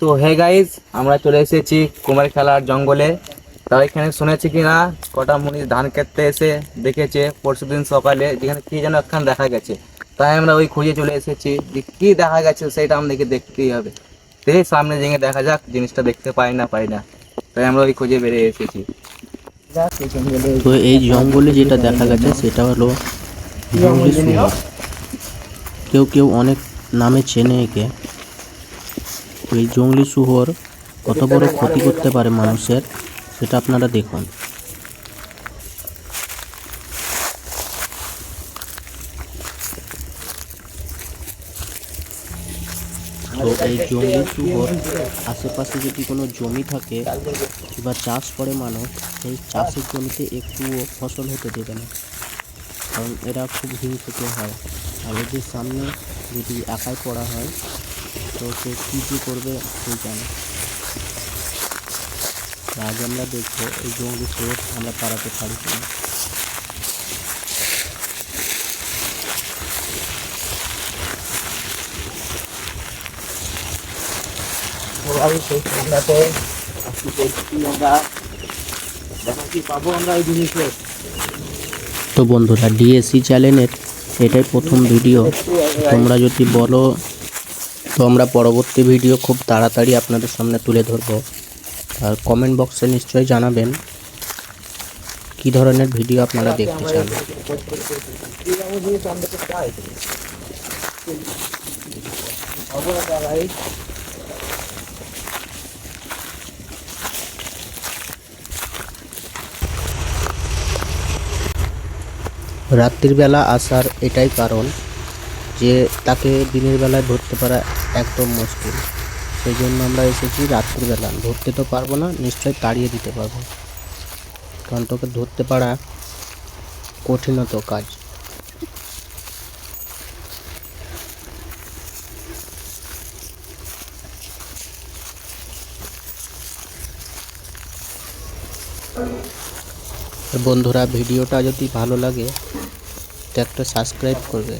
তো hey guys, আমরা চলে এসেছি কুমার খেলার জঙ্গলে। তাও এখানে শুনেছি কি না কটা মুনি ধান কাটতে এসে দেখেছে পরশুদিন সকালে, যেখানে কি যেন একখান দেখা গেছে। তাই আমরা ওই খুঁজে চলে এসেছি যে কী দেখা গেছে সেটা আমাদেরকে দেখতেই হবে। দেখি সামনে জেগে দেখা যাক, জিনিসটা দেখতে পাই না পাই না। তাই আমরা ওই খুঁজে বেরিয়ে এসেছি। তো এই জঙ্গলে যেটা দেখা গেছে সেটা হলো কেউ কেউ অনেক নামে চেনে একে। এই জঙ্গলি শুয়োর কত বড় ক্ষতি করতে পারে মানুষের, সেটা আপনারা দেখুন। তো এই জঙ্গলি শুয়োর আশেপাশে যদি কোনো জমি থাকে বা চাষ করে মানুষ, সেই চাষের জমিতে একটুও ফসল হতে দেবে না। কারণ এরা খুব হিংসুটে হয়। আর এদের সামনে যদি একাই পড়া হয় তো সে কী কী করবে সেই জানে। আজ আমরা দেখব এই জঙ্গলি শুয়োর আমরা তাড়াতে পারি কিনা পাবো আমরা ওই জিনিসের তো বন্ধুরা ডিএসসি চ্যানেলের এটাই প্রথম ভিডিও তোমরা যদি বলো তো আমরা পরবর্তী ভিডিও খুব তাড়াতাড়ি আপনাদের সামনে তুলে ধরবো। আর কমেন্ট বক্সে নিশ্চয়ই জানাবেন কী ধরনের ভিডিও আপনারা দেখতে চান। রাত্রির বেলা আসার এটাই কারণ। যে তাকে দিনের বেলায় ধরতে পারা একদম মুশকিল। সেই জন্য আমরা এসেছি রাত্রিবেলা ধরতে তো পারব না নিশ্চয়ই তাড়িয়ে দিতে পারব। কারণ তোকে ধরতে পারা কঠিনত কাজ। বন্ধুরা, ভিডিওটা যদি ভালো লাগে, তো একটা সাবস্ক্রাইব করবে।